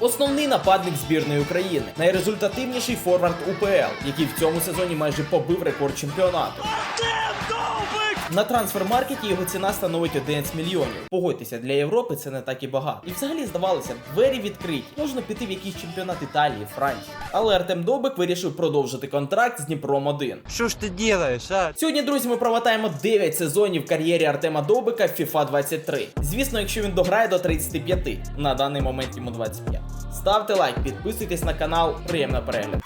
Основний нападник збірної України, найрезультативніший форвард УПЛ, який в цьому сезоні майже побив рекорд чемпіонату. На трансфермаркеті його ціна становить 11 мільйонів. Погодьтеся, для Європи це не так і багато. І взагалі здавалося, двері відкриті. Можна піти в якийсь чемпіонат Італії, Франції. Але Артем Добик вирішив продовжити контракт з Дніпром 1. Что ж ты делаешь, а? Сьогодні, друзі, ми промотаємо 9 сезонів в кар'єрі Артема Добика в FIFA 23. Звісно, якщо він дограє до 35. На даний момент йому 25. Ставте лайк, підписуйтесь на канал. Приємного перегляду.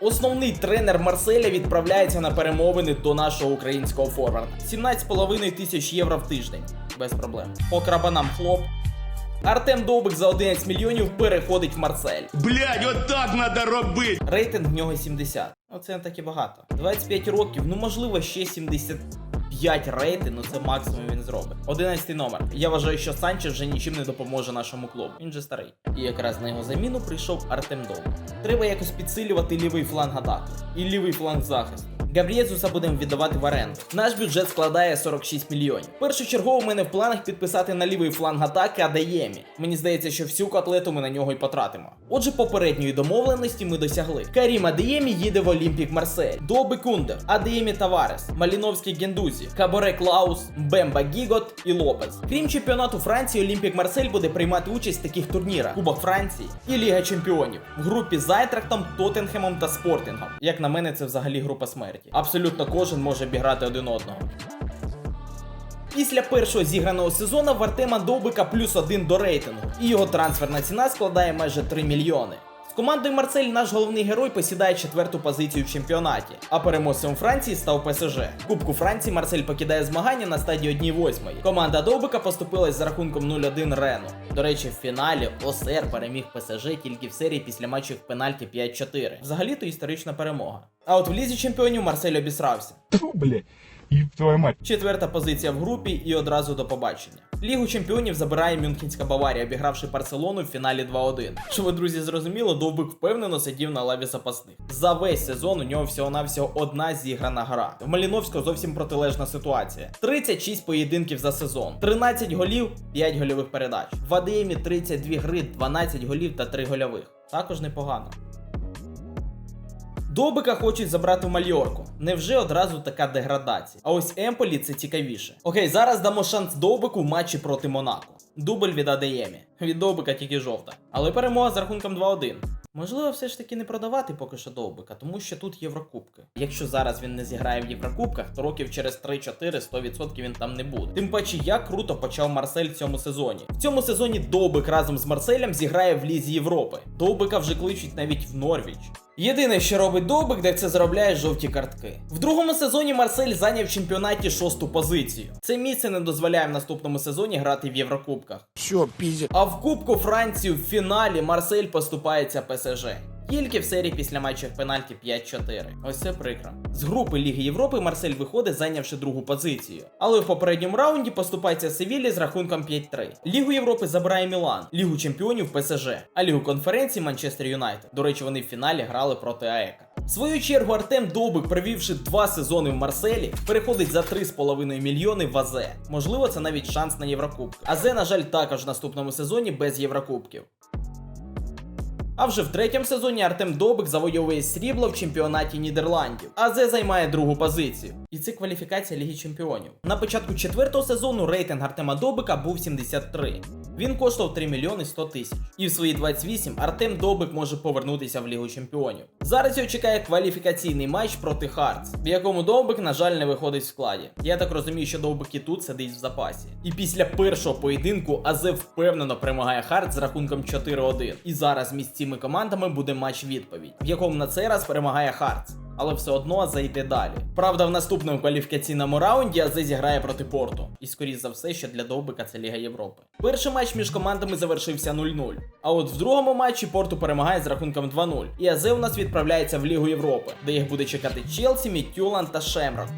Основний тренер Марселя відправляється на перемовини до нашого українського форварда. 17,5 тисяч євро в тиждень. Без проблем. По крабанам хлоп. Артем Довбик за 11 мільйонів переходить в Марсель. Блять, от так надо робити. Рейтинг в нього 70. Оце не так і багато. 25 років, ну можливо, ще 75 рейтинг, ну це максимум він зробить. 11 номер. Я вважаю, що Санчес вже нічим не допоможе нашому клубу. Він же старий. І якраз на його заміну прийшов Артем Довбик. Треба якось підсилювати лівий фланг атаки і лівий фланг захисту. Габрієзуса будемо віддавати в оренду. Наш бюджет складає 46 мільйонів. Першочергово в мене в планах підписати на лівий фланг атаки Адаємі. Мені здається, що всю котлету ми на нього й потратимо. Отже, попередньої домовленості ми досягли. Карім Адаємі їде в Олімпік Марсель, Доби Кундер, Адаємі Таварес, Маліновський Гендузі, Каборе Клаус, Бемба Гігот і Лопес. Крім чемпіонату Франції, Олімпік Марсель буде приймати участь в таких турнірах: Кубок Франції і Ліга Чемпіонів в групі з Айтрахтом, Тоттенхемом та Спортингом. Як на мене, це взагалі група смерті. Абсолютно кожен може обіграти один одного. Після першого зіграного сезону в Артема Довбика плюс один до рейтингу, і його трансферна ціна складає майже 3 мільйони. Командою Марсель наш головний герой посідає четверту позицію в чемпіонаті, а переможцем Франції став ПСЖ. Кубку Франції Марсель покидає змагання на стадії 1-8. Команда Довбика поступилась за рахунком 0-1 Рену. До речі, в фіналі ОСР переміг ПСЖ тільки в серії після матчів в пенальті 5-4. Взагалі-то історична перемога. А от в лізі чемпіонів Марсель обісрався. Тьфу, бля, їб твою мать. Четверта позиція в групі і одразу до побачення. Лігу чемпіонів забирає Мюнхенська Баварія, обігравши Барселону в фіналі 2-1. Що ви, друзі, зрозуміли, Довбик впевнено сидів на лаві запасних. За весь сезон у нього всього-навсього одна зіграна гра. В Маліновського зовсім протилежна ситуація. 36 поєдинків за сезон, 13 голів, 5 гольових передач. В АДМі 32 гри, 12 голів та 3 гольових. Також непогано. Добика хочуть забрати в Мальорку. Невже одразу така деградація? А ось Емполі це цікавіше. Окей, зараз дамо шанс Добику в матчі проти Монако. Дубль від Адеємі. Від Добика тільки жовта. Але перемога з рахунком 2-1. Можливо, все ж таки не продавати поки що Довбика, тому що тут Єврокубки. Якщо зараз він не зіграє в Єврокубках, то років через 3-4 100% він там не буде. Тим паче, як круто почав Марсель в цьому сезоні. В цьому сезоні Довбик разом з Марселем зіграє в Лізі Європи. Довбика вже кличуть навіть в Норвіч. Єдине, що робить Довбик, де це заробляє жовті картки. В другому сезоні Марсель зайняв в чемпіонаті шосту позицію. Це місце не дозволяє в наступному сезоні грати в Єврокубках. Що, пізі? А в Кубку Франції в фіналі Марсель поступається ПСЖ. Тільки в серії після матчів пенальті 5-4. Ось це прикро. З групи Ліги Європи Марсель виходить, зайнявши другу позицію. Але в попередньому раунді поступається Севілі з рахунком 5-3. Лігу Європи забирає Мілан, Лігу Чемпіонів ПСЖ, а Лігу конференції Манчестер Юнайтед. До речі, вони в фіналі грали проти АЕКа. В свою чергу Артем Довбик, провівши два сезони в Марселі, переходить за 3,5 мільйони в АЗ. Можливо, це навіть шанс на Єврокубки. АЗ, на жаль, також в наступному сезоні без Єврокубків. А вже в третьому сезоні Артем Добик завойовує срібло в чемпіонаті Нідерландів. АЗ займає другу позицію. І це кваліфікація Ліги Чемпіонів. На початку четвертого сезону рейтинг Артема Добика був 73. Він коштував 3 мільйони 100 тисяч. І в свої 28 Артем Добик може повернутися в Лігу Чемпіонів. Зараз його чекає кваліфікаційний матч проти Хартс, в якому Довбик, на жаль, не виходить в складі. Я так розумію, що Довбик і тут сидить в запасі. І після першого поєдинку АЗ впевнено перемагає Хартс з рахунком 4-1. І зараз між цими командами буде матч відповідь, в якому на цей раз перемагає Хартс. Але все одно зайде далі. Правда, в наступному кваліфікаційному раунді Азе зіграє проти Порту. І скоріш за все, що для Довбика це Ліга Європи. Перший матч між командами завершився 0-0. А от в другому матчі Порту перемагає з рахунком 2-0. І Азе у нас відправляється в Лігу Європи, де їх буде чекати Челсі, Мітюлан та Шемрок.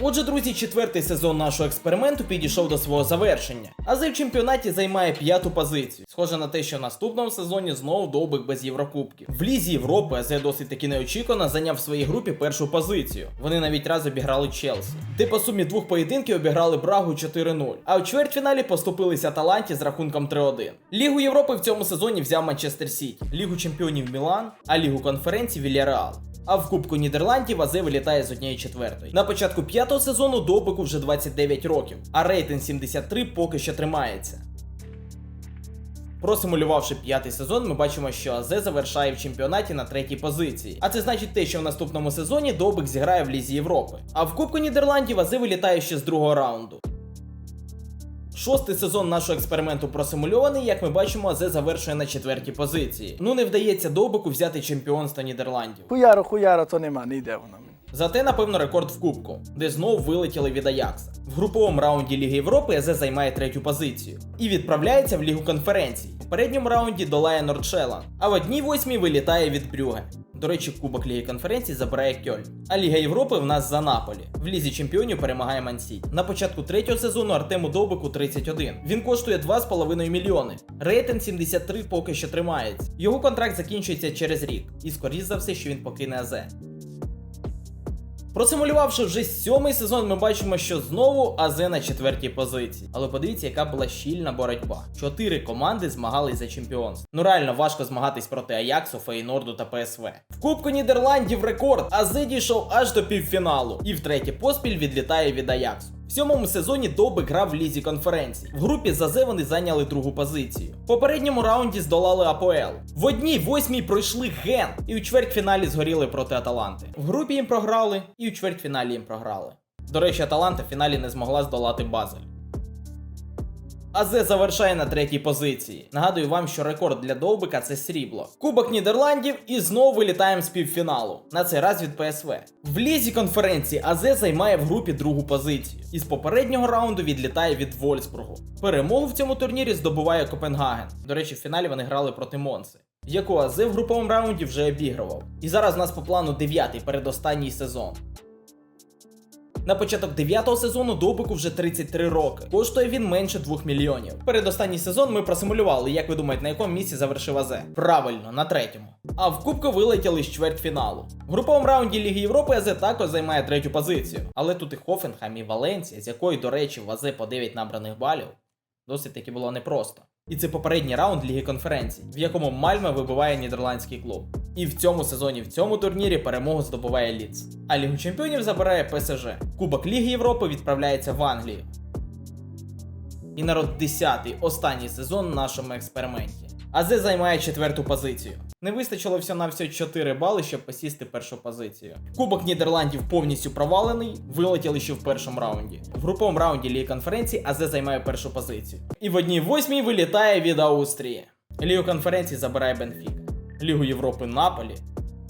Отже, друзі, четвертий сезон нашого експерименту підійшов до свого завершення. Азе в чемпіонаті займає п'яту позицію. Схоже на те, що в наступному сезоні знову довбик без Єврокубків. В Лізі Європи Азе досить таки неочікувано зайняв в своїй групі першу позицію. Вони навіть раз обіграли Челсі, де по сумі двох поєдинків обіграли Брагу 4-0. А у чвертьфіналі поступилися Таланті з рахунком 3-1. Лігу Європи в цьому сезоні взяв Манчестер Сіті, Лігу чемпіонів Мілан, а Лігу конференцій Вільяреал. А в Кубку Нідерландів Азе вилітає з однієї четвертої. На початку п'ятого сезону Довбику вже 29 років, а рейтинг 73 поки що тримається. Просимулювавши п'ятий сезон, ми бачимо, що Азе завершає в чемпіонаті на третій позиції. А це значить те, що в наступному сезоні Довбик зіграє в Лізі Європи. А в Кубку Нідерландів Азе вилітає ще з другого раунду. Шостий сезон нашого експерименту просимульований, як ми бачимо, Азе завершує на четвертій позиції. Ну не вдається Довбику взяти чемпіонство Нідерландів. Хуяро, хуяро, то нема, не йде воно. Зате, напевно, рекорд в Кубку, де знову вилетіли від Аякса. В груповому раунді Ліги Європи Азе займає третю позицію і відправляється в Лігу конференцій. В передньому раунді долає Нордшеланд, а в одній восьмій вилітає від Брюге. До речі, Кубок Ліги конференцій забирає Кьольн. А Ліга Європи в нас за Наполі. В Лізі чемпіонів перемагає Мансі. На початку третього сезону Артему Довбику 31. Він коштує 2,5 мільйони. Рейтинг 73 поки що тримається. Його контракт закінчується через рік, і скоріш за все, що він покине Азе. Просимулювавши вже сьомий сезон, ми бачимо, що знову Азе на четвертій позиції. Але подивіться, яка була щільна боротьба. Чотири команди змагались за чемпіонство. Ну реально важко змагатись проти Аяксу, Фейнорду та ПСВ. В Кубку Нідерландів рекорд Азе дійшов аж до півфіналу. І втретє поспіль відлітає від Аяксу. В сьомому сезоні Доби грав в лізі конференцій. В групі з Азе вони зайняли другу позицію. В попередньому раунді здолали АПЛ. В одній восьмій пройшли Ген і у чвертьфіналі згоріли проти Аталанти. В групі їм програли, і у чвертьфіналі їм програли. До речі, Аталанта в фіналі не змогла здолати Базель. Азе завершає на третій позиції. Нагадую вам, що рекорд для Довбика це срібло. Кубок Нідерландів і знову вилітаємо з півфіналу. На цей раз від ПСВ. В лізі конференції Азе займає в групі другу позицію. І з попереднього раунду відлітає від Вольсбургу. Перемогу в цьому турнірі здобуває Копенгаген. До речі, в фіналі вони грали проти Монси. Яку Азе в груповому раунді вже обігрував. І зараз у нас по плану дев'ятий передостанній сезон. На початок 9-го сезону Довбику вже 33 роки. Коштує він менше 2 мільйонів. Передостанній сезон ми просимулювали, як ви думаєте, на якому місці завершив Азе? Правильно, на третьому. А в Кубку вилетіли з чвертьфіналу. В груповому раунді Ліги Європи Азе також займає третю позицію. Але тут і Хофенхайм, і Валенція, з якої, до речі, в Азе по 9 набраних балів, досить таки було непросто. І це попередній раунд Ліги конференцій, в якому Мальме вибиває нідерландський клуб. І в цьому сезоні, в цьому турнірі перемогу здобуває Ліц. А Лігу чемпіонів забирає ПСЖ. Кубок Ліги Європи відправляється в Англію. І народ 10-й, останній сезон в нашому експерименті. Азе займає четверту позицію. Не вистачило всього на всього 4 бали, щоб посісти першу позицію. Кубок Нідерландів повністю провалений, вилетіли ще в першому раунді. В груповому раунді Ліги конференції Азе займає першу позицію. І в одній восьмій вилітає від Австрії. Лігу конференції забирає Бенфік, Лігу Європи Наполі,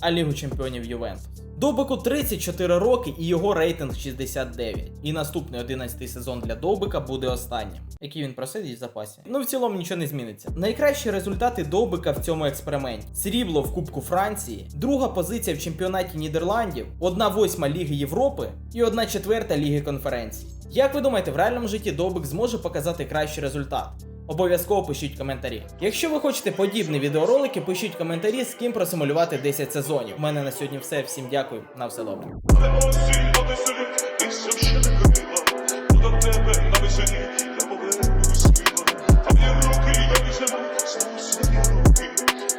а Лігу чемпіонів Ювентус. Довбику 34 роки і його рейтинг 69. І наступний 11 сезон для Довбика буде останнім, який він просидить в запасі. Ну в цілому нічого не зміниться. Найкращі результати Довбика в цьому експерименті: срібло в Кубку Франції, друга позиція в чемпіонаті Нідерландів, одна восьма Ліги Європи і одна четверта Ліги конференцій. Як ви думаєте, в реальному житті Довбик зможе показати кращий результат? Обов'язково пишіть коментарі. Якщо ви хочете подібні відеоролики, пишіть коментарі, з ким просимулювати 10 сезонів. У мене на сьогодні все. Всім дякую, на все добре. До тебе на весені